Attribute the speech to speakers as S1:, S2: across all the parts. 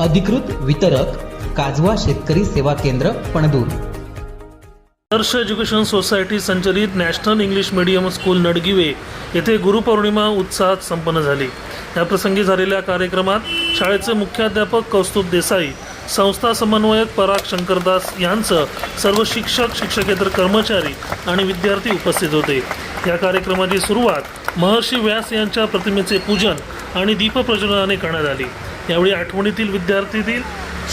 S1: अधिकृत वितरक काजवा शेतकरी सेवा केंद्र पणदूर.
S2: आदर्श एज्युकेशन सोसायटी संचलित national English medium school Nadgive येथे गुरुपौर्णिमा उत्साहात संपन्न झाली. याप्रसंगी झालेल्या कार्यक्रमात शाळेचे मुख्याध्यापक कौस्तुभ देसाई संस्था समन्वयक पराग शंकरदास यांचं सर्व शिक्षक शिक्षकेतर कर्मचारी आणि विद्यार्थी उपस्थित होते. या कार्यक्रमाची सुरुवात महर्षी व्यास यांच्या प्रतिमेचे पूजन आणि दीपप्रज्वलनाने करण्यात आली. यावेळी आठवणीतील विद्यार्थीतील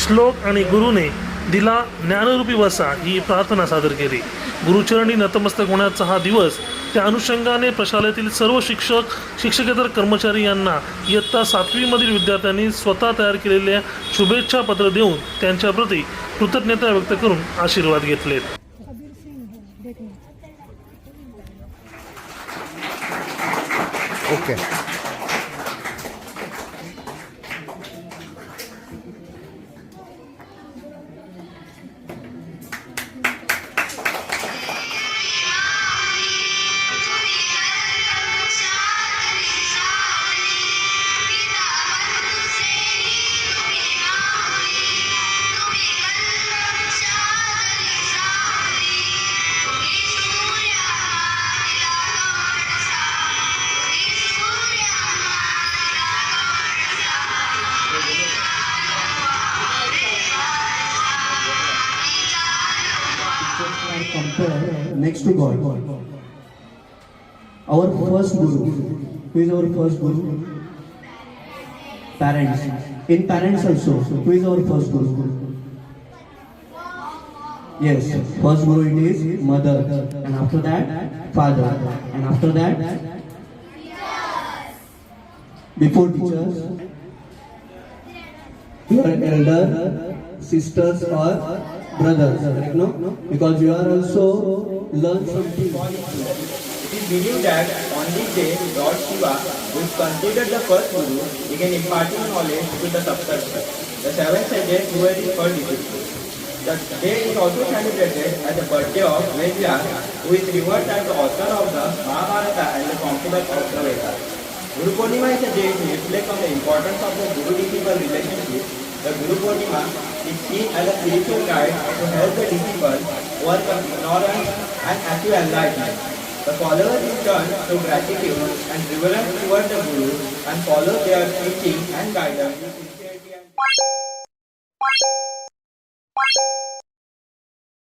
S2: श्लोक आणि गुरुने दिला ज्ञानरूपी वसा ही प्रार्थना सादर केली. गुरुचरणी नतमस्तक होण्याचा हा दिवस त्या अनुषंगाने प्रशालेतील सर्व शिक्षक शिक्षकेतर कर्मचारी यांना इयत्ता सातवीमधील विद्यार्थ्यांनी स्वतः तयार केलेल्या शुभेच्छा पत्र देऊन त्यांच्याप्रती कृतज्ञता व्यक्त करून आशीर्वाद घेतलेत.
S3: Okay
S4: next to God. Our first Guru. Who is our first Guru? Parents. In parents also, who is our first Guru? Yes, first Guru it is mother, and after that, father, and after that, before teachers, your elder sisters or brothers, correct? No, because you are also learn something.
S5: It is believed that on this day, Lord Shiva, who is considered the first Guru, began imparting knowledge to the subsequent. The seventh sentence who were his first disciples. The day is also celebrated as the birthday of Vedya, who is revered as the author of the Mahabharata and the compiler of the Vedas. Guru Purnima is a day to reflect on the importance of the Guru-disciple relationship. The Guru Purnima is seen as a spiritual guide to help the disciple overcome ignorance and achieve enlightenment. The followers in turn show gratitude and reverence towards the Guru and follow their teaching and guidance with sincerity and